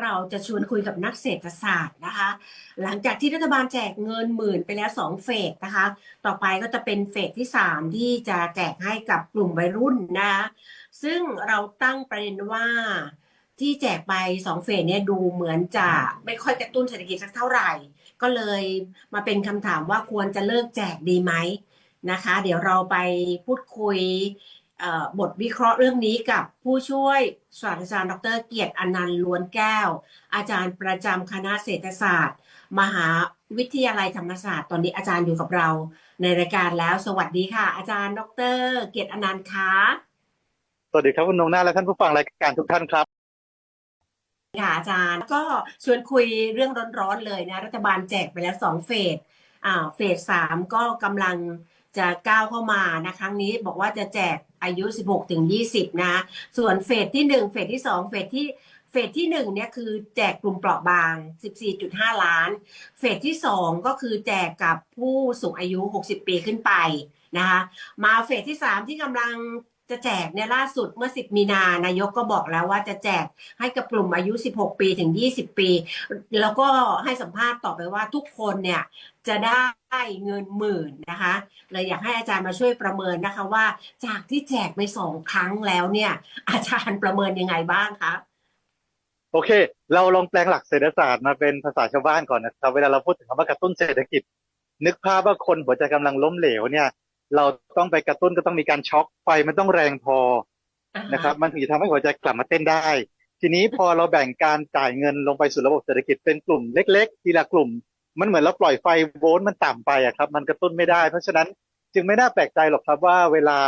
เราจะชวนคุยกับนักเศรษฐศาสตร์นะคะ หลังจากที่รัฐบาลแจกเงินหมื่นไปแล้วสองเฟสนะคะ ต่อไปก็จะเป็นเฟสที่สามที่จะแจกให้กับกลุ่มวัยรุ่นนะคะซึ่งเราตั้งประเด็นว่าที่แจกไปสองเฟสเนี่ยดูเหมือนจะไม่ค่อยกระตุ้นเศรษฐกิจสักเท่าไหร่ ก็เลยมาเป็นคำถามว่าควรจะเลิกแจกดีไหมนะคะ เดี๋ยวเราไปพูดคุย บทวิเคราะห์เรื่องนี้กับผู้ช่วยศาสตราจารย์ ดร เกียรติอนันต์ล้วนแก้ว อาจารย์ประจำคณะเศรษฐศาสตร์ มหาวิทยาลัยธรรมศาสตร์ ตอนนี้อาจารย์อยู่กับเรา ในรายการแล้ว สวัสดีค่ะ อาจารย์ ดร เกียรติอนันต์คะสวัสดีครับคุณนงนาและท่านผู้ฟังรายการทุกท่านครับค่ะอาจารย์ก็ชวนคุยเรื่องร้อนๆเลยนะ รัฐบาลแจกไปแล้วสองเฟสอ่าเฟสสามก็กำลังจะก้าวเข้ามานะครั้งนี้บอกว่าจะแจก อายุ 16ถึง20 นะ ส่วนเฟสที่หนึ่งเฟสที่สองเฟสที่เฟสที่หนึ่งเนี่ยคือแจกกลุ่มเปราะบาง 14.5 ล้าน เฟสที่สองก็คือแจกกับผู้สูงอายุ 60 ปีขึ้นไปนะคะมาเฟสที่สามที่กำลัง จะแจกเนี่ยล่าสุดเมื่อ 10 มีนานายกก็บอกแล้วว่าจะแจกให้กับกลุ่มอายุ 16 ปีถึง 20 ปี แล้วก็ให้สัมภาษณ์ต่อไปว่าทุกคนเนี่ยจะได้เงินหมื่นนะคะเลยอยากให้อาจารย์มาช่วยประเมินนะคะว่าจากที่แจกไปสองครั้งแล้วเนี่ย อาจารย์ประเมินยังไงบ้างคะโอเค เราลองแปลงหลักเศรษฐศาสตร์มาเป็นภาษาชาวบ้านก่อนนะครับ เวลาเราพูดถึงคำว่ากระตุ้นเศรษฐกิจ นึกภาพว่าคนหัวใจกำลังล้มเหลวเนี่ย เราต้องไปกระตุ้นก็ต้องมีการช็อคไฟมันต้องแรงพอนะครับ มันถึงจะทำให้หัวใจกลับมาเต้นได้ ทีนี้พอเราแบ่งการจ่ายเงินลงไปสู่ระบบเศรษฐกิจเป็นกลุ่มเล็กๆทีละกลุ่ม มันเหมือนเราปล่อยไฟโวลต์มันต่ำไปอะครับ มันกระตุ้นไม่ได้ เพราะฉะนั้นจึงไม่น่าแปลกใจหรอกครับว่าเวลา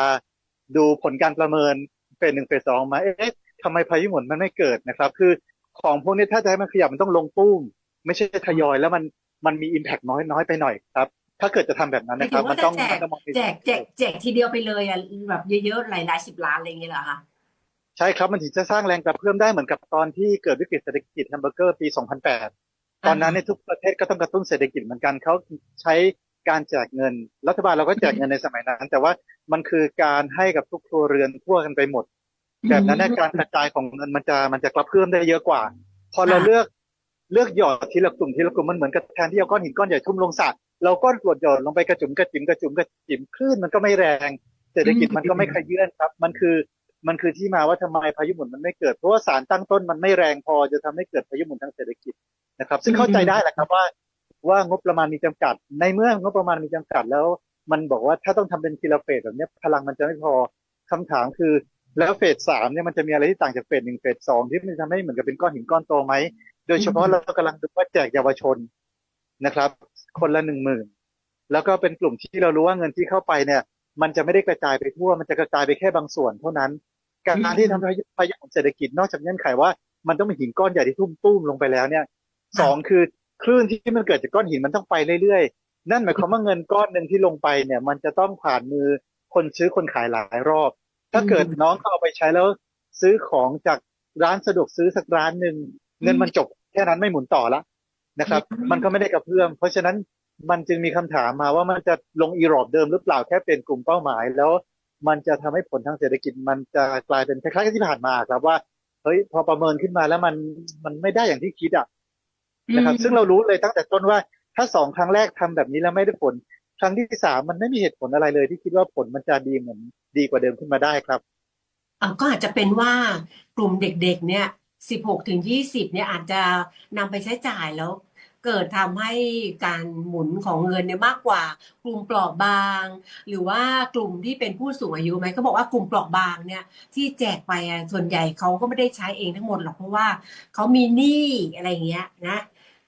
ดูผลการประเมินเฟสหนึ่งเฟสสองมาเอ๊ะทำไมพายุหมุนมันไม่เกิดนะครับ คือของพวกนี้ถ้าจะให้มันขยับมันต้องลงปุ้มไม่ใช่ทยอยแล้วมันมันมีอิมแพกน้อยน้อยไปหน่อยครับ ถ้าเกิดจะทำแบบนั้นหมายนะคถึรับงมัว่านจะต้องแจมักนต้องมองในแจกแจกแจกทีเดียวไปเลยอะแบบเยอะๆหลายๆสิบล้านอะไรอย่างเงี้ยเหรอคะใช่ครับมันถึงจะสร้างแรงกระเพื่อมได้เหมือนกับตอนที่เกิดวิกฤตเศรษฐกิจแฮมเบอร์เกอร์ปี 2008 ตอนนั้นในยทุกประเทศก็ต้องกระตุ้นเศรษฐกิจเหมือนกันเขาใช้การแจกเงิน รัฐบาลเราก็แจกเงินในสมัยนั้น แต่ว่ามันคือการให้กับทุกครัวเรือนทั่วกันไปหมด แบบนั้นเนี่ยการกระจายของเงินมันจะมันจะกระเพื่อมได้เยอะกว่า พอเราค่ะเลือกเลือกหยอดทีละกลุ่มทีละกลุ่มมันเหมือนกับแทนที่เอาก้อนหินก้อนใหญ่ทุ่มลงสระ เราก้อนกรวดหย่อดลงไปกระจุมกระจิมกระจุมกระจิมคลื่นมันก็ไม่แรงเศรษฐกิจมันก็ไม่ขยื่นครับ มันคือมันคือที่มาว่าทำไมพายุหมุนมันไม่เกิด เพราะว่าสารตั้งต้นมันไม่แรงพอจะทำให้เกิดพายุหมุนทางเศรษฐกิจนะครับ ซึ่งเข้าใจได้แหละครับว่าว่างบประมาณมีจำกัด ในเมื่องบประมาณมีจำกัดแล้ว มันบอกว่าถ้าต้องทำเป็นทีละเฟสแบบนี้พลังมันจะไม่พอคำถามคือ แล้วเฟสสามเนี่ยมันจะมีอะไรที่ต่างจากเฟสหนึ่งเฟสสองที่มันทำให้เหมือนกับเป็นก้อนหินก้อนโตไหมโดยเฉพาะเรากำลังดูว่าแจกเยาวชน นะครับ คนละหนึ่งหมื่นแล้วก็เป็นกลุ่มที่เรารู้ว่าเงินที่เข้าไปเนี่ย มันจะไม่ได้กระจายไปทั่ว มันจะกระจายไปแค่บางส่วนเท่านั้น การที่ทำให้พายุของเศรษฐกิจนอกจากเงื่อนไขว่ามันต้องมีหินก้อนใหญ่ที่ทุ่มตุ้มลงไปแล้วเนี่ยสองคือคลื่นที่มันเกิดจากก้อนหินมันต้องไปเรื่อยๆ นั่นหมายความว่าเงินก้อนหนึ่งที่ลงไปเนี่ย มันจะต้องผ่านมือคนซื้อคนขายหลายรอบ ถ้าเกิดน้องเขาเอาไปใช้แล้วซื้อของจากร้านสะดวกซื้อสักร้านหนึ่งเงินมันจบแค่นั้นไม่หมุนต่อละ นะครับ มันก็ไม่ได้กระเพื่อม เพราะฉะนั้นมันจึงมีคำถามมาว่ามันจะลงอีรอบเดิมหรือเปล่าแค่เป็นกลุ่มเป้าหมาย แล้วมันจะทำให้ผลทางเศรษฐกิจ มันจะกลายเป็นคล้ายๆกับที่ผ่านมาครับว่าเฮ้ยพอประเมินขึ้นมาแล้วมันมันไม่ได้อย่างที่คิดอะนะครับ ซึ่งเรารู้เลยตั้งแต่ต้นว่าถ้าสองครั้งแรกทำแบบนี้แล้วไม่ได้ผล ครั้งที่สามมันไม่มีเหตุผลอะไรเลย ที่คิดว่าผลมันจะดีเหมือนดีกว่าเดิมขึ้นมาได้ครับอะก็อาจจะเป็นว่ากลุ่มเด็กๆ เนี่ย 16 ถึง 20 เนี่ยอาจจะนำไปใช้จ่ายแล้ว เกิดทำให้การหมุนของเงินเนี่ยมากกว่ากลุ่มเปราะบาง หรือว่ากลุ่มที่เป็นผู้สูงอายุไหมเขาบอกว่ากลุ่มเปราะบางเนี่ยที่แจกไปอะส่วนใหญ่เขาก็ไม่ได้ใช้เองทั้งหมดหรอกเพราะว่าเขามีหนี้อะไรเงี้ยนะ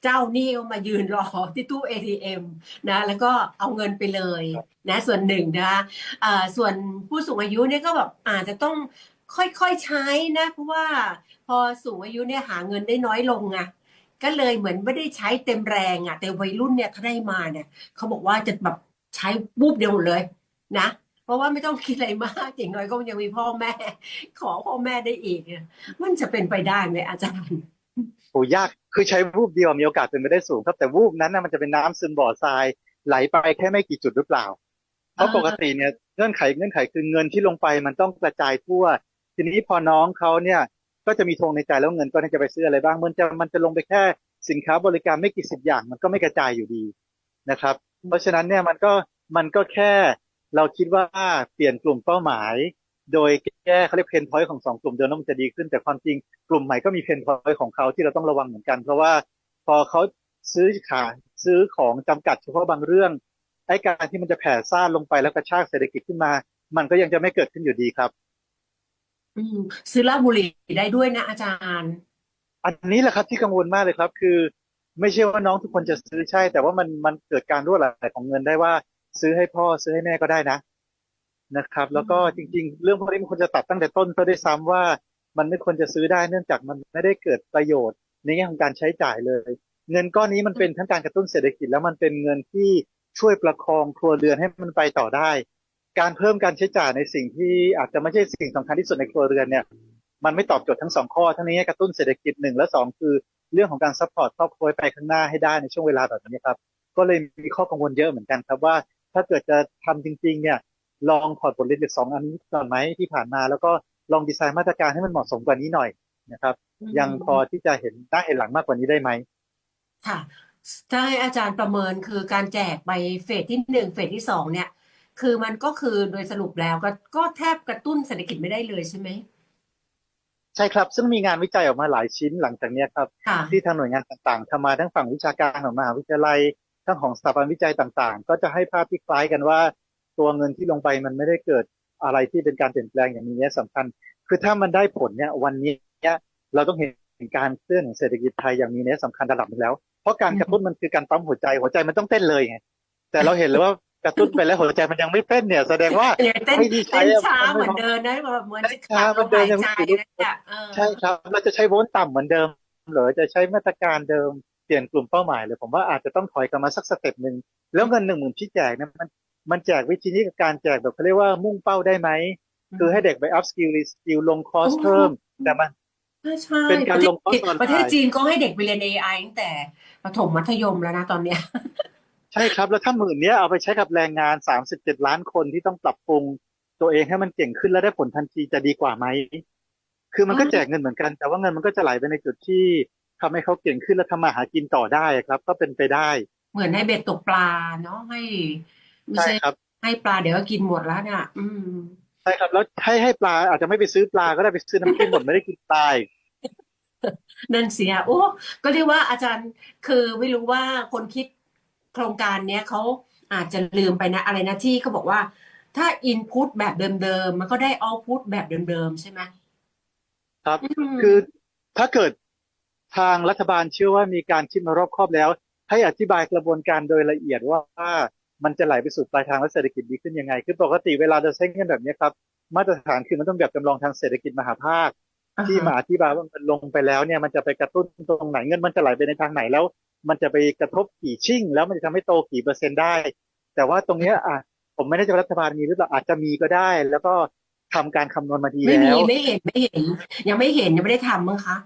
เจ้าหนี้ก็มายืนรอที่ตู้ ATM นะแล้วก็เอาเงินไปเลยนะส่วนหนึ่งนะคะอ่อส่วนผู้สูงอายุเนี่ยก็แบบอาจจะต้อง ค่อยๆใช้นะ เพราะว่าพอสูงอายุเนี่ยหาเงินได้น้อยลงไงก็เลยเหมือนไม่ได้ใช้เต็มแรงอะ แต่วัยรุ่นเนี่ยถ้าได้มาเนี่ยเขาบอกว่าจะแบบใช้บูบเดียวเลยนะเพราะว่าไม่ต้องคิดอะไรมากอย่างน้อยก็ยังมีพ่อแม่ ขอพ่อแม่ได้อีกมันจะเป็นไปได้ไหมอาจารย์โอ้ยากคือใช้วูบเดียวมีโอกาสเป็นไปได้สูงครับแต่วูบนั้นนะมันจะเป็นน้ำซึมบ่อทรายไหลไปแค่ไม่กี่จุดหรือเปล่าเพราะปกติเนี่ยเงื่อนไขเงื่อนไขคือเงินที่ลงไปมันต้องกระจายทั่ว ทีนี้พอน้องเขาเนี่ยก็จะมีธงในใจแล้วเงินก็จะไปซื้ออะไรบ้างมันจะมันจะลงไปแค่สินค้าบริการไม่กี่สิบอย่าง มันก็ไม่กระจายอยู่ดีนะครับ เพราะฉะนั้นเนี่ยมันก็มันก็แค่เราคิดว่าเปลี่ยนกลุ่มเป้าหมาย โดยแก้เขาเรียกเพนพอยต์ของสองกลุ่มเดิมแล้วมันจะดีขึ้นแต่ความจริงกลุ่มใหม่ก็มีเพนพอยต์ของเขาที่เราต้องระวังเหมือนกัน เพราะว่าพอเขาซื้อขายซื้อของจำกัดเฉพาะบางเรื่องไอ้การที่มันจะแผ่ซ่านลงไปแล้วกระชากเศรษฐกิจขึ้นมา มันก็ยังจะไม่เกิดขึ้นอยู่ดีครับ อืมซื้อเหล้าบุหรี่ได้ด้วยนะอาจารย์ อันนี้แหละครับที่กังวลมากเลยครับ คือ ไม่ใช่ว่าน้องทุกคนจะซื้อใช่ แต่ว่ามันมันเกิดการรั่วไหลของเงินได้ว่า ซื้อให้พ่อซื้อให้แม่ก็ได้นะนะครับ แล้วก็จริง ๆ เรื่องพวกนี้มันควรจะตัดตั้งแต่ต้นเพื่อได้ซ้ำว่า มันไม่ควรจะซื้อได้เนื่องจากมันไม่ได้เกิดประโยชน์ในแง่ของการใช้จ่ายเลย เงินก้อนนี้มันเป็นทั้งการกระตุ้นเศรษฐกิจ แล้วมันเป็นเงินที่ช่วยประคองครัวเรือนให้มันไปต่อได้ การเพิ่มการใช้จ่ายในสิ่งที่อาจจะไม่ใช่สิ่งสำคัญที่สุดในครัวเรือนเนี่ยมันไม่ตอบโจทย์ทั้งสองข้อ ทั้งนี้กระตุ้นเศรษฐกิจหนึ่งและสองคือเรื่องของการซัพพอร์ตครอบครัวไปข้างหน้าให้ได้ในช่วงเวลาแบบนี้ครับ ก็เลยมีข้อกังวลเยอะเหมือนกันครับว่า ถ้าเกิดจะทำจริง ๆ เนี่ย ลองถอดบทเรียนจากสองอันนี้ก่อนไหมที่ผ่านมา แล้วก็ลองดีไซน์มาตรการให้มันเหมาะสมกว่านี้หน่อยนะครับ ยังพอที่จะเห็นหน้เห็นหลังมากกว่านี้ได้ไหมค่ะถ้าให้อาจารย์ประเมินคือการแจกไปเฟสที่หนึ่งเฟสที่สองเนี่ย คือมันก็คือโดยสรุปแล้วก็ก็แทบกระตุ้นเศรษฐกิจไม่ได้เลยใช่ไหมใช่ครับ ซึ่งมีงานวิจัยออกมาหลายชิ้นหลังจากเนี้ยครับค่ะที่ทางหน่วยงานต่างๆทำมาทั้งฝั่งวิชาการของมหาวิทยาลัย ทั้งของสถาบันวิจัยต่างๆ ก็จะให้ภาพที่คล้ายกันว่า ตัวเงินที่ลงไปมันไม่ได้เกิดอะไรที่เป็นการเปลี่ยนแปลงอย่างนี้สำคัญ คือถ้ามันได้ผลเนี่ยวันนี้เนี่ยเราต้องเห็นการเคลื่อนของเศรษฐกิจไทยอย่างมีนัยสำคัญระดับหนึงแล้ว เพราะการกระตุ้นมันคือการปั๊มหัวใจหัวใจมันต้องเต้นเลยไงแต่เราเห็นเลยว่า กระตุ้นไปแล้วหัวใจมันยังไม่เต้นเนี่ย แสดงว่าเดี๋ยวเต้นไม่ได้ใช้เต้นอะช้ามันเหไม่มือนเดินนะแบบเหมือนจะช้าขาดลมันมเดินหายยังใจไม่ถึงนะเนี่ยเออใช่ครับเราจะใช้โวลต์ต่ำเหมือนเดิมเหรือจะใช้มาตรการเดิมเปลี่ยนกลุ่มเป้าหมายเลยผมว่าอาจจะต้องถอยกลับมาสักสเต็ปหนึ่งแล้วเงินหนึ่งหมื่นที่แจกเนี่ยมันมันแจกวิธีนี้กับการแจกแบบเขาเรียกว่ามุ่งเป้าได้ไหมคือให้เด็กไปอัพสกิลรีสกิลลงคอร์สเพิ่มแต่มันใช่ใช่เป็นการลงประเทศคอร์สออนไลน์ประเทศจีนก็ให้เด็กไปเรียน AI ตั้งแต่ประถมมัธยมแล้วนะตอนเนี้ย ใช่ครับแล้วถ้าหมื่นเนี้ยเอาไปใช้กับแรงงานสามสิบเจ็ดล้านคนที่ต้องปรับปรุงตัวเองให้มันเก่งขึ้นแล้วได้ผลทันทีจะดีกว่าไหมคือมันก็อ๋อแจกเงินเหมือนกัน แต่ว่าเงินมันก็จะไหลไปในจุดที่ทำให้เขาเก่งขึ้นและทำมาหากินต่อได้ครับ ก็เป็นไปได้ เหมือนให้เบ็ดตกปลาเนาะให้ไม่ใช่ใช่ครับให้ปลาเดี๋ยวก็กินหมดแล้วเนี่ยอืมใช่ครับแล้วให้ให้ปลาอาจจะไม่ไปซื้อปลาก็ได้ไปซื้อน้ำจิ้มหมดไม่ได้กินปลาอีกนั่นเสียโอ้ก็เรียกว่าอาจารย์คือไม่รู้ว่าคนคิด โครงการเนี้ยเขาอาจจะลืมไปนะอะไรนะที่เขาบอกว่า ถ้าอินพุตแบบเดิมๆ มันก็ได้เอาพุตแบบเดิมๆ ใช่ไหมครับอืมคือถ้าเกิดทางรัฐบาลเชื่อว่ามีการคิดมารอบครอบแล้ว ให้อธิบายกระบวนการโดยละเอียดว่าว่ามันจะไหลไปสู่ปลายทางและเศรษฐกิจดีขึ้นยังไง คือปกติเวลาจะใช้เงินแบบนี้ครับ มาตรฐานคือมันต้องแบบจำลองทางเศรษฐกิจมหาภาคอ่าที่มาฮะอธิบายว่ามันลงไปแล้วเนี่ยมันจะไปกระตุ้นตรงไหนเงินมันจะไหลไปในทางไหนแล้ว มันจะไปกระทบกี่ชิ่ง แล้วมันจะทำให้โตกี่เปอร์เซ็นต์ได้ แต่ว่าตรงเนี้ยอะผมไม่แน่ใจว่ารัฐบาลมีหรือเปล่าอาจจะมีก็ได้ แล้วก็ทำการคำนวณมาดีไม่มีแล้วไม่เห็นไม่เห็น ยังไม่เห็นยังไม่ได้ทำมั้งคะ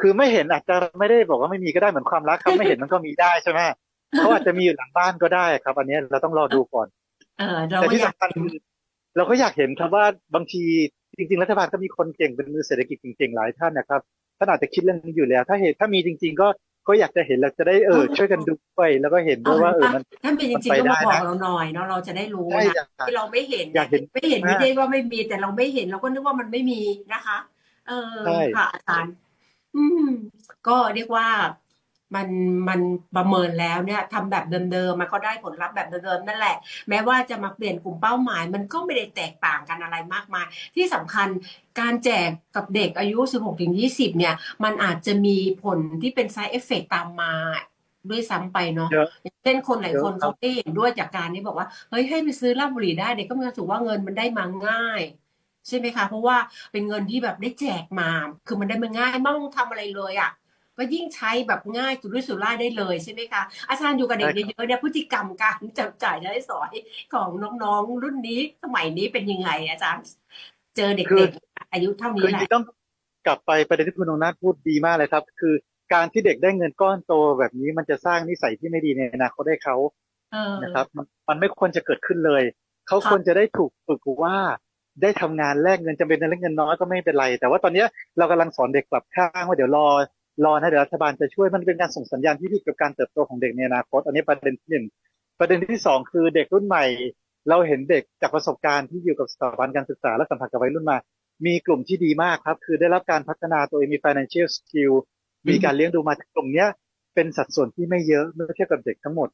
คือไม่เห็นอาจจะไม่ได้บอกว่าไม่มีก็ได้เหมือนความรักครับไม่เห็นมันก็มีได้ใช่ไหมเขาอาจจะมีอยู่หลังบ้านก็ได้ครับ อันเนี้ยเราต้องรอดูก่อนเออเราแต่ก็ที่อยากสำคัญเห็นคือเราก็อยากเห็นครับว่าบางทีจริง ๆ รัฐบาลก็มีคนเก่งเป็นมือเศรษฐกิจเก่งๆหลายท่านนะครับท่านอาจจะคิดเรื่องนี้อยู่แล้ว ถ้าเหตุถ้ามีจริง ๆ ก็ ก็อยากจะเห็นเราจะได้เออช่วยกันดูไปแล้วก็เห็นด้วยว่าเออมันถ้าเป็นจริงมันๆไปก็มาได้บอกนะเราหน่อยเนาะเราจะได้รู้ใช่นะอยากที่เราไม่เห็นอยากเห็นไม่เห็นมากไม่ได้ว่าไม่มีแต่เราไม่เห็นเราก็นึกว่ามันไม่มีนะคะ เออใช่ค่ะอาจารย์ อืม ก็เรียกว่า มันมันประเมินแล้วเนี่ยทำแบบเดิมๆมันก็ได้ผลลัพธ์แบบเดิมๆนั่นแหละ แม้ว่าจะมาเปลี่ยนกลุ่มเป้าหมาย มันก็ไม่ได้แตกต่างกันอะไรมากมาย ที่สำคัญการแจกกับเด็กอายุ 16ถึง20 เนี่ย มันอาจจะมีผลที่เป็น side effect ตามมาด้วยซ้ำไปเนาะเยอะอย่างเช่นคนหลายคนเยอะครับเขาไม่เห็นด้วยจากการนี้บอกว่าเฮ้ยให้ไปซื้อเหล้าบุหรี่ได้เด็กก็มีความรู้สึกว่าเงินมันได้มาง่ายใช่ไหมคะ เพราะว่าเป็นเงินที่แบบได้แจกมา คือมันได้มาง่ายไม่ต้องทำอะไรเลยอะ ก็ยิ่งใช้แบบง่ายสุรุ่ยสุร่ายได้เลยใช่ไหมคะอาจารย์อยู่กับเด็กใช่ครับเยอะๆเนี่ยพฤติกรรมการจับจ่ายใช้สอยของน้องๆรุ่นนี้สมัยนี้เป็นยังไง อาจารย์ เจอเด็กๆอายุเท่านี้คือจแหละริงๆต้องกลับไปประเด็นที่คุณนงนาถพูดดีมากเลยครับ คือการที่เด็กได้เงินก้อนโตแบบนี้มันจะสร้างนิสัยที่ไม่ดีในอนาคตให้เขาเออนะครับมันมันไม่ควรจะเกิดขึ้นเลย เขาค่ะควรจะได้ถูกฝึกว่าได้ทำงานแลกเงินจำเป็นเล็กเงินน้อยก็ไม่เป็นไร แต่ว่าตอนเนี้ยเรากำลังสอนเด็กกลับข้างว่าเดี๋ยวรอ รอนะเดี๋ยวรัฐบาลจะช่วยมันเป็นการส่งสัญญาณที่ดีกับการเติบโตของเด็กในอนาคต อันนี้ประเด็นที่หนึ่งประเด็นที่สองคือเด็กรุ่นใหม่ เราเห็นเด็กจากประสบการณ์ที่อยู่กับสถาบันการศึกษาและสัมผัสกับวัยรุ่นมา มีกลุ่มที่ดีมากครับ คือได้รับการพัฒนาตัวเองมี financial skill มีการเลี้ยงดูมาจากกลุ่มเนี้ย เป็นสัดส่วนที่ไม่เยอะเมื่อเทียบกับเด็กทั้งหมด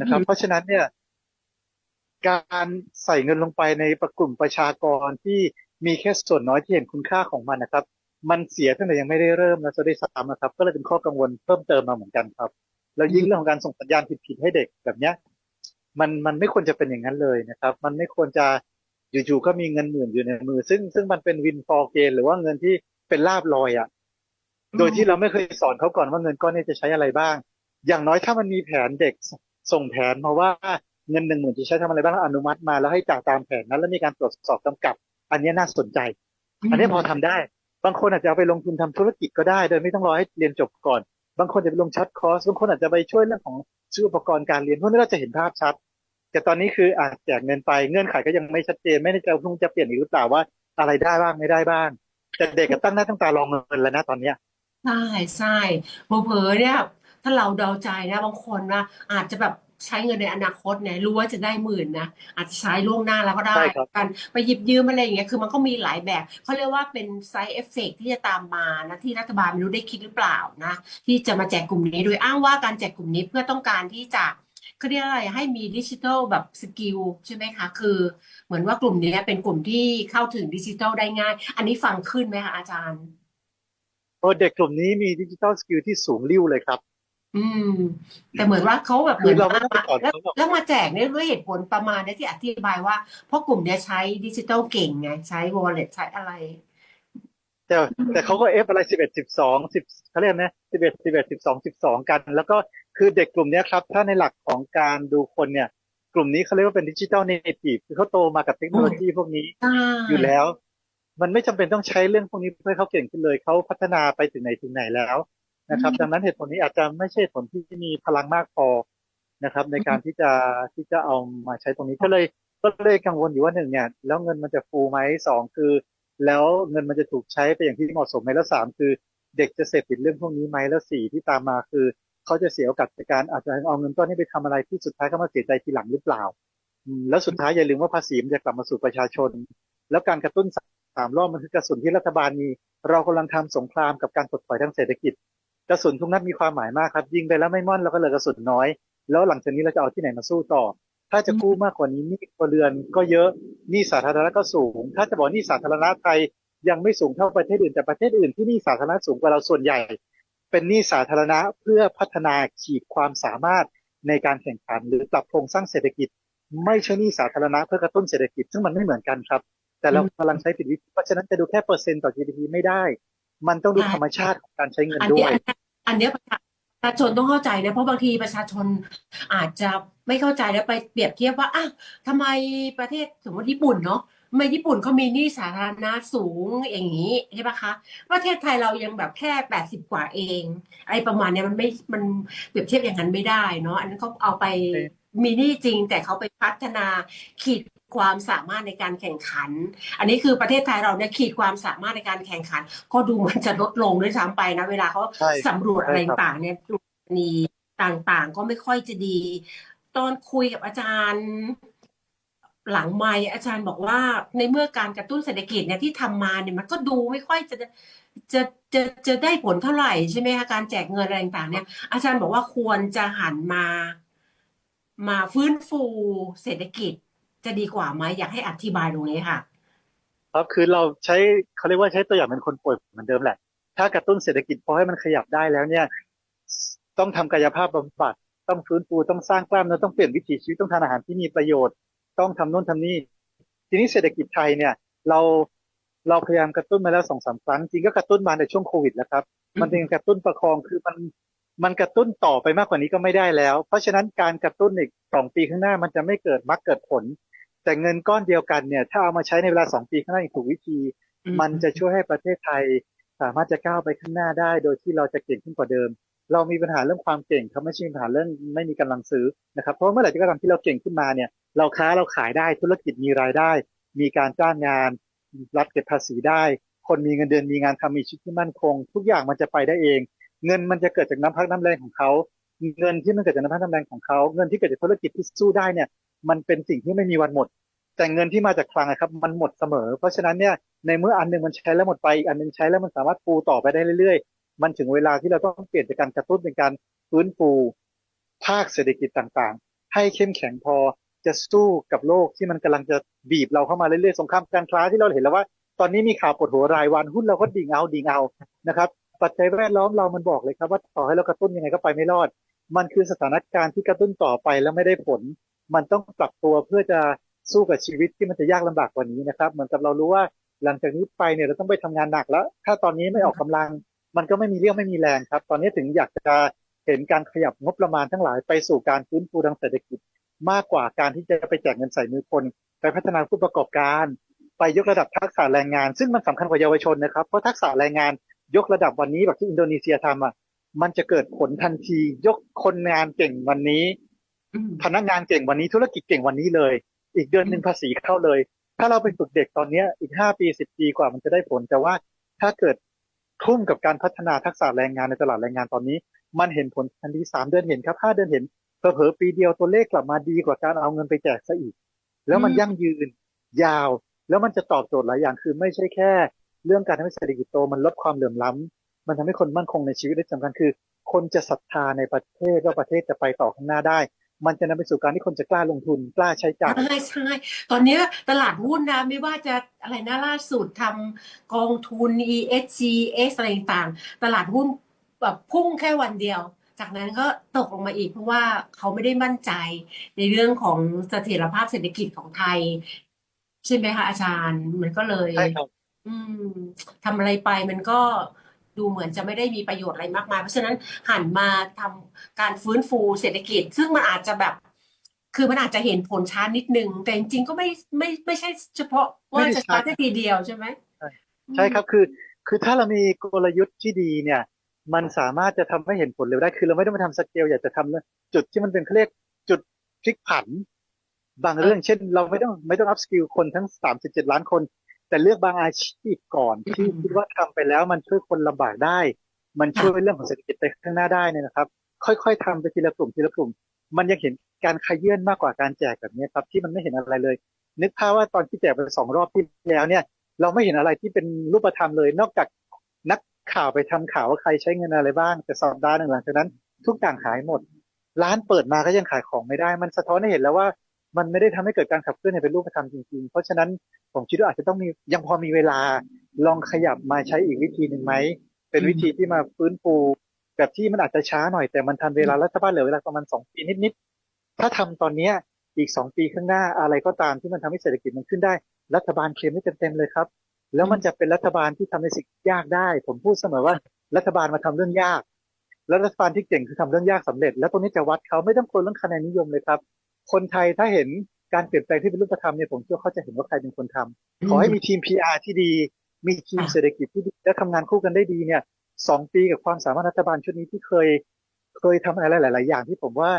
นะครับ เพราะฉะนั้นเนี่ยการใส่เงินลงไปในประกลุ่มประชากรที่มีแค่ส่วนน้อยที่เห็นคุณค่าของมันนะครับ มันเสียตั้งแต่ยังไม่ได้เริ่มนะจะได้ซ้ำนะครับ ก็เลยเป็นข้อกังวลเพิ่มเติมมาเหมือนกันครับ แล้วยิ่งเรื่องของการส่งสัญญาณผิดๆให้เด็กแบบเนี้ย มันมันไม่ควรจะเป็นอย่างนั้นเลยนะครับ มันไม่ควรจะอยู่ๆก็มีเงินหมื่นอยู่ในมือ ซึ่งซึ่งมันเป็นวินฟอร์เกนหรือว่าเงินที่เป็นลาบลอยอะ โดยที่เราไม่เคยสอนเขาก่อนว่าเงินก้อนนี้จะใช้อะไรบ้าง อย่างน้อยถ้ามันมีแผนเด็กส่งแผนมาว่าเงินหนึ่งหมื่นจะใช้ทำอะไรบ้างแล้วอนุมัติมาแล้วให้จ่ายตามแผนนั้นแล้วมีการตรวจสอบกำกับ อันนี้น่าสนใจ อันนี้พอทำได้ บางคนอาจจะเอาไปลงทุนทำธุรกิจก็ได้ โดยไม่ต้องรอให้เรียนจบก่อน บางคนจะไปลงชัดคอร์ส บางคนอาจจะไปช่วยเรื่องของซื้ออุปกรณ์การเรียนพวกนี้เราจะเห็นภาพชัด แต่ตอนนี้คืออาจแจกเงินไปเงื่อนไขก็ยังไม่ชัดเจน ไม่ได้จะพุ่งจะเปลี่ยนอีกหรือเปล่าว่าอะไรได้บ้างไม่ได้บ้าง แต่เด็กก็ตั้งหน้าตั้งตารองเงินแล้วนะตอนเนี้ยใช่ใช่เผลอเนี่ยถ้าเราเดาใจนะบางคนนะอาจจะแบบ ใช้เงินในอนาคตเนี่ยรู้ว่าจะได้หมื่นนะอาจจะใช้ล่วงหน้าแล้วก็ได้ ใช่ครับกันไปหยิบยืมอะไรอย่างเงี้ยคือมันก็มีหลายแบบเขาเรียกว่าเป็น side effect ที่จะตามมานะที่รัฐบาลไม่รู้ได้คิดหรือเปล่านะที่จะมาแจกกลุ่มนี้โดยอ้างว่าการแจกกลุ่มนี้เพื่อต้องการที่จะเขาเรียกอะไรให้มีดิจิทัลแบบสกิลใช่ไหมคะ คือเหมือนว่ากลุ่มนี้เป็นกลุ่มที่เข้าถึงดิจิทัลได้ง่าย อันนี้ฟังขึ้นไหมคะอาจารย์โอ้เด็กกลุ่มนี้มีดิจิทัลสกิลที่สูงริ่วเลยครับ อืม แต่เหมือนว่าเขาแบบเหคืมืออนเราไม่ว่าต้องไปสอนแล้วเขาหรอกแล้วมาแจกเนี่ยด้วยเหตุผลประมาณเนี้ที่อธิบายว่า เพราะกลุ่มเนี้ยใช้ดิจิทัลเก่งไง ใช้ wallet ใช้อะไร แต่แต่เขาก็เอฟอะไรสิบเอ็ดสิบสองสิบเขาเรียกนะสิบเอ็ดสิบเอ็ดสิบสองสิบสองกัน แล้วก็คือเด็กกลุ่มเนี้ยครับ ถ้าในหลักของการดูคนเนี่ย กลุ่มนี้เขาเรียกว่าเป็นดิจิทัลเนทีฟคือเขาโตมากับเทคโนโลยีพวกนี้ ใช่ อยู่แล้ว มันไม่จำเป็นต้องใช้เรื่องพวกนี้เพื่อให้เขาเก่งขึ้นเลย เขาพัฒนาไปถึงไหนถึงไหนแล้ว นะครับ ดังนั้นเหตุผลนี้อาจจะไม่ใช่เหตุผลที่มีพลังมากพอนะครับ ในการที่จะที่จะเอามาใช้ตรงนี้ก็เลยก็เลยกังวลอยู่ว่าหนึ่งเนี่ยแล้วเงินมันจะฟูไหมสองคือ แล้วเงินมันจะถูกใช้ไปอย่างที่เหมาะสมไหมแล้วสามคือ เด็กจะเสพติดเรื่องพวกนี้ไหมแล้วสี่ที่ตามมาคือเขาจะเสียโอกาสในการอาจจะเอาเงินก้อนนี้ไปทำอะไรที่สุดท้ายก็มาเสียใจทีหลังหรือเปล่าอืมแล้วสุดท้ายอย่าลืมว่าภาษีมันจะกลับมาสู่ประชาชน แล้วการกระตุ้นสามรอบมันคือกระสุนที่รัฐบาลมี เรากำลังทำสงครามกับการถดถอยทางเศรษฐกิจ กระสุนทุกนัดมีความหมายมากครับ ยิงไปแล้วไม่ม่อนเราก็เหลือกระสุนน้อย แล้วหลังจากนี้เราจะเอาที่ไหนมาสู้ต่อ ถ้าจะกู้มากกว่านี้หนี้ครัวเรือนก็เยอะหนี้สาธารณะก็สูง ถ้าจะบอกหนี้สาธารณะไทยยังไม่สูงเท่าประเทศอื่นแต่ประเทศอื่นที่หนี้สาธารณะสูงกว่าเราส่วนใหญ่ เป็นหนี้สาธารณะเพื่อพัฒนาขีดความสามารถในการแข่งขันหรือปรับโครงสร้างเศรษฐกิจ ไม่ใช่หนี้สาธารณะเพื่อกระตุ้นเศรษฐกิจซึ่งมันไม่เหมือนกันครับ แต่เรากำลังใช้ผิดวิธีเพราะฉะนั้นจะดูแค่เปอร์เซ็นต์ต่อ GDP ไม่ได้ มันต้องดูใช่ธรรมชาติของการใช้เงินอันด้เนี้วยยอันเนี้ยประชาประชาชนต้องเข้าใจนะเพราะบางทีประชาชนอาจจะไม่เข้าใจแล้วไปเปรียบเทียบว่าอะทำไมประเทศสมมติญี่ปุ่นเนาะทำไมญี่ปุ่นเขามีหนี้สาธารณะสูงอย่างนี้ใช่ปะคะ ประเทศไทยเรายังแบบแค่แปดสิบกว่าเองอะไรประมาณเนี้ยมันไม่มันเปรียบเทียบอย่างนั้นไม่ได้เนาะอันนั้นเขาเอาไปมีหนี้จริงแต่เขาไปพัฒนาขีด ความสามารถในการแข่งขัน อันนี้คือประเทศไทยเราเนี่ยขีดความสามารถในการแข่งขัน ก็ดูเหมือนจะลดลงด้วยซ้ำไปนะเวลาเขาใช่สำรวจอะไรใช่ครับต่างๆเนี่ยกลุ่มนี้ต่างๆ ก็ไม่ค่อยจะดี ตอนคุยกับอาจารย์หลังไมค์อาจารย์บอกว่า ในเมื่อการกระตุ้นเศรษฐกิจเนี่ยที่ทำมาเนี่ยมันก็ดูไม่ค่อยจะจะจะจะได้ผลเท่าไหร่ใช่ไหมคะการแจกเงินอะไรต่างๆเนี่ย อาจารย์บอกว่าควรจะหันมา มาฟื้นฟูเศรษฐกิจ จะดีกว่าไหมอยากให้อธิบายตรงนี้ค่ะ ครับคือเราใช้เขาเรียกว่าใช้ตัวอย่างเป็นคนป่วยเหมือนเดิมแหละ ถ้ากระตุ้นเศรษฐกิจพอให้มันขยับได้แล้วเนี่ย ต้องทำกายภาพบำบัดต้องฟื้นฟูต้องสร้างกล้ามเนื้อต้องเปลี่ยนวิถีชีวิตต้องทานอาหารที่มีประโยชน์ ต้องทำโน่นทำนี่ทีนี้เศรษฐกิจไทยเนี่ย เราเราพยายามกระตุ้นมาแล้วสองสามครั้งจริงก็กระตุ้นมาในช่วงโควิดแล้วครับ มันเป็นกระตุ้นประคองคือมัน มันกระตุ้นต่อไปมากกว่านี้ก็ไม่ได้แล้ว เพราะฉะนั้นการกระตุ้นอีกสองปีข้างหน้ามันจะไม่เกิดมักเกิดผล แต่เงินก้อนเดียวกันเนี่ย ถ้าเอามาใช้ในเวลาสองปีข้างหน้าอย่างถูกวิธีอืมมันจะช่วยให้ประเทศไทย สามารถจะก้าวไปข้างหน้าได้ โดยที่เราจะเก่งขึ้นกว่าเดิม เรามีปัญหาเรื่องความเก่งครับไม่ใช่ปัญหาเรื่องไม่มีกำลังซื้อนะครับเพราะว่าเมื่อไหร่ก็ตามที่เราเก่งขึ้นมาเนี่ย เราค้าเราขายได้ธุรกิจมีรายได้ มีการจ้างงาน รัฐเก็บภาษีได้ คนมีเงินเดือนมีงานทำมีชีวิตที่มั่นคง ทุกอย่างมันจะไปได้เอง เงินมันจะเกิดจากน้ำพักน้ำแรงของเขาเงินที่มันเกิดจากน้ำพักน้ำแรงของเขาเงินที่เกิดจากธุรกิจที่สู้ได้เนี่ย มันเป็นสิ่งที่ไม่มีวันหมด แต่เงินที่มาจากคลังอะครับ มันหมดเสมอ เพราะฉะนั้นเนี่ยในเมื่ออันหนึงมันใช้แล้วหมดไปอีกอันหนึงใช้แล้วมันสามารถปูต่อไปได้เรื่อยๆ มันถึงเวลาที่เราต้องเปลี่ยนจากการกระตุ้นเป็นการฟื้นฟูภาคเศรษฐกิจต่างๆ ให้เข้มแข็งพอจะสู้กับโลกที่มันกำลังจะบีบเราเข้ามาเรื่อยๆสงครามการค้าที่เราเห็นแล้วว่า ตอนนี้มีข่าวปวดหัวรายวันหุ้นเราก็ดิ่งเอาดิ่งเอานะครับ ปัจจัยแวดล้อมเรามันบอกเลยครับ ว่าต่อให้เรากระตุ้นยังไงก็ไปไม่รอด มันคือสถานการณ์ที่กระตุ้นต่อไปแล้วไม่ได้ผล มันต้องปรับตัวเพื่อจะสู้กับชีวิตที่มันจะยากลำบากกว่านี้นะครับ เหมือนกับเรารู้ว่าหลังจากนี้ไปเนี่ยเราต้องไปทำงานหนักแล้ว ถ้าตอนนี้ไม่ออกกำลัง มันก็ไม่มีเรี่ยวไม่มีแรงครับ ตอนนี้ถึงอยากจะเห็นการขยับงบประมาณทั้งหลายไปสู่การฟื้นฟูทางเศรษฐกิจ มากกว่าการที่จะไปแจกเงินใส่มือคน ไปพัฒนาผู้ประกอบการ ไปยกระดับทักษะแรงงาน ซึ่งมันสำคัญกว่าเยาวชนนะครับ เพราะทักษะแรงงาน ยกระดับวันนี้แบบที่อินโดนีเซียทำอะมันจะเกิดผลทันที ยกคนงานเก่งวันนี้อืมพนักงานเก่งวันนี้ธุรกิจเก่งวันนี้เลย อีกเดือนหนึ่งภาษีเข้าเลย ถ้าเราไปฝึกเด็กตอนเนี้ยอีกห้าปีสิบปีกว่ามันจะได้ผลแต่ว่าถ้าเกิดทุ่มกับการพัฒนาทักษะแรงงานในตลาดแรงงานตอนนี้ มันเห็นผลทันทีสามเดือนเห็นครับห้าเดือนเห็นเผลอๆปีเดียวตัวเลขกลับมาดีกว่าการเอาเงินไปแจกซะอีก แล้วมันอืมยั่งยืนยาว แล้วมันจะตอบโจทย์หลายอย่างคือไม่ใช่แค่ เรื่องการทำให้เศรษฐกิจโตมันลดความเหลื่อมล้ำมันทำให้คนมั่นคงในชีวิตได้สำคัญคือ คนจะศรัทธาในประเทศว่าประเทศจะไปต่อข้างหน้าได้ มันจะนำไปสู่การที่คนจะกล้าลงทุนกล้าใช้จ่ายใช่ใช่ตอนเนี้ยตลาดหุ้นนะไม่ว่าจะอะไรนะล่าสุดทำกองทุน ESG X อะไรต่างๆตลาดหุ้นแบบพุ่งแค่วันเดียวจากนั้นก็ตกลงมาอีกเพราะว่าเขาไม่ได้มั่นใจในเรื่องของเสถียรภาพเศรษฐกิจของไทย ใช่ไหมคะอาจารย์ มันก็เลยใช่ครับ อืม ทำอะไรไปมันก็ดูเหมือนจะไม่ได้มีประโยชน์อะไรมากมาย เพราะฉะนั้นหันมาทำการฟื้นฟูเศรษฐกิจ ซึ่งมันอาจจะแบบ คือมันอาจจะเห็นผลช้านิดนึง แต่จริงๆก็ไม่ไม่ไม่ใช่เฉพาะว่าไม่ได้จะช้าช้าแค่ทีเดียวใช่ไหมใช่ครับคือคือถ้าเรามีกลยุทธ์ที่ดีเนี่ย มันสามารถจะทำให้เห็นผลเร็วได้ คือเราไม่ต้องมาทำสเกลอยากจะทำเรื่องจุดที่มันเป็นเขาเรียกจุดพลิกผัน บางเรื่องเช่น เราไม่ต้องไม่ต้องอัพสกิลคนทั้งสามสิบเจ็ดล้านคน แต่เลือกบางอาชีพก่อนที่อืมคิดว่าทำไปแล้วมันช่วยคนลำบากได้ มันช่วยเรื่องของเศรษฐกิจไปข้างหน้าได้เนี่ยนะครับ ค่อยๆทำไปทีละกลุ่มทีละกลุ่ม มันยังเห็นการขยื่นมากกว่าการแจกแบบนี้ครับที่มันไม่เห็นอะไรเลย นึกภาพว่าตอนที่แจกไปสองรอบที่แล้วเนี่ย เราไม่เห็นอะไรที่เป็นรูปธรรมเลย นอกจากนักข่าวไปทำข่าวว่าใครใช้เงินอะไรบ้าง แต่สัปดาห์หนึ่งหลังจากนั้น ทุกอย่างหายหมด ร้านเปิดมาก็ยังขายของไม่ได้ มันสะท้อนให้เห็นแล้วว่า มันไม่ได้ทำให้เกิดการขับเคลื่อนให้เป็นรูปธรรมจริงๆ เพราะฉะนั้นผมคิดว่าอาจจะต้องมียังพอมีเวลาลองขยับมาใช้อีกวิธีหนึ่งไหม เป็นวิธีที่มาฟื้นฟูแบบที่มันอาจจะช้าหน่อยแต่มันทันเวลารัฐบาลเหลือเวลาประมาณสองปีนิดๆ ถ้าทำตอนเนี้ยอีกสองปีข้างหน้าอะไรก็ตามที่มันทำให้เศรษฐกิจมันขึ้นได้ รัฐบาลเคลมได้เต็มๆเลยครับ แล้วมันจะเป็นรัฐบาลที่ทำในสิ่งยากได้ ผมพูดเสมอว่ารัฐบาลมาทำเรื่องยาก แล้วรัฐบาลที่เก่งคือทำเรื่องยากสำเร็จ แล้วตรงนี้จะวัดเขาไม่ต้องกลัวเรื่องคะแนนนิยมเลยครับ คนไทยถ้าเห็นการเปลี่ยนแปลงที่เป็นรูปธรรมเนี่ยผมเชื่อเขาจะเห็นว่าใครเป็นคนทำขอให้มีทีม PR ที่ดี มีทีมค่ะเศรษฐกิจที่ดีและทำงานคู่กันได้ดีเนี่ยสองปีกับความสามารถรัฐบาลชุดนี้ที่เคย เคยทำอะไรหลาย ๆ อย่างที่ผมว่า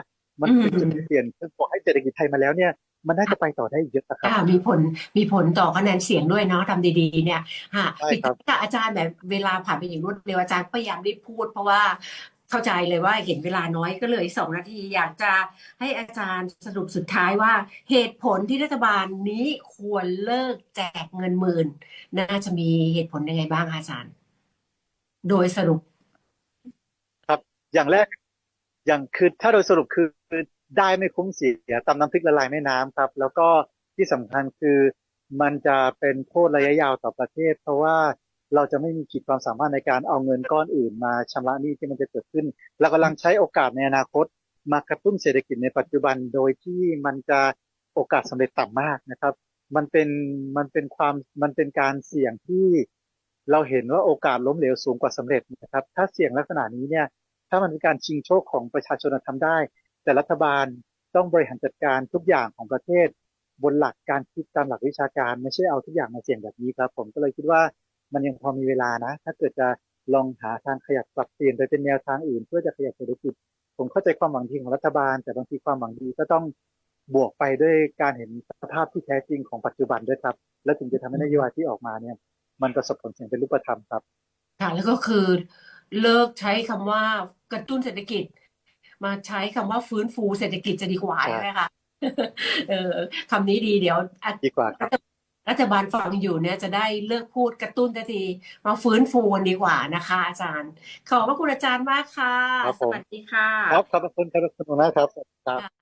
มันเป็นจุดเปลี่ยนบอกให้เศรษฐกิจไทยมาแล้วเนี่ยมันน่าจะไปต่อได้อีกเยอะนะครับอ่ามีผลมีผลต่อคะแนนเสียงด้วยเนาะทำดีๆเนี่ยฮะใช่ครับปิดท้ายค่ะอาจารย์แบบเวลาผ่านไปอย่างรวดเร็วอาจารย์พยายามได้พูด เพราะว่า เข้าใจเลยว่าเห็นเวลาน้อยก็เลยสองนาที อยากจะให้อาจารย์สรุปสุดท้ายว่าเหตุผลที่รัฐบาลนี้ควรเลิกแจกเงินหมื่น น่าจะมีเหตุผลยังไงบ้างอาจารย์ โดยสรุป ครับ อย่างแรก อย่างคือถ้าโดยสรุปคือได้ไม่คุ้มเสียตำน้ำพริกละลายแม่น้ำครับ แล้วก็ที่สำคัญคือมันจะเป็นโทษระยะยาวต่อประเทศ เพราะว่า เราจะไม่มีขีดความสามารถในการเอาเงินก้อนอื่นมาชำระหนี้ที่มันจะเกิดขึ้นเรากำลังใช้โอกาสในอนาคต มากระตุ้นเศรษฐกิจในปัจจุบันโดยที่มันจะโอกาสสำเร็จต่ำมากนะครับ มันเป็นมันเป็นความมันเป็นการเสี่ยงที่เราเห็นว่าโอกาสล้มเหลวสูงกว่าสำเร็จนะครับ ถ้าเสี่ยงลักษณะนี้เนี่ยถ้ามันเป็นการชิงโชคของประชาชนทำได้ แต่รัฐบาลต้องบริหารจัดการทุกอย่างของประเทศ บนหลักการคิดตามหลักวิชาการ ไม่ใช่เอาทุกอย่างมาเสี่ยงแบบนี้ครับ ผมก็เลยคิดว่า มันยังพอมีเวลานะ ถ้าเกิดจะลองหาทางขยับปรับเปลี่ยนไปเป็นแนวทางอื่น เพื่อจะขยับเศรษฐกิจ ผมเข้าใจความหวังดีของรัฐบาล แต่บางทีความหวังดีก็ต้องบวกไปด้วยการเห็นสภาพที่แท้จริงของปัจจุบันด้วยครับ และถึงจะทำให้นโยบายที่ออกมาเนี่ย มันประสบผลสำเร็จเป็นรูปธรรมครับค่ะแล้วก็คือเลิกใช้คำว่ากระตุ้นเศรษฐกิจ มาใช้คำว่าฟื้นฟูเศรษฐกิจจะดีกว่าครับใช่ไหมคะเออคำนี้ดีเดี๋ยวอะดีกว่าครับ รัฐบาลฟังอยู่เนี่ยจะได้เลิกพูดกระตุ้นทันทีมาฟื้นฟูกันดีกว่านะคะ อาจารย์ ขอบพระคุณอาจารย์มากค่ะ ครับสผม วัสดีค่ะ ครับ ขอบคุณครับขอบคุณมากครับ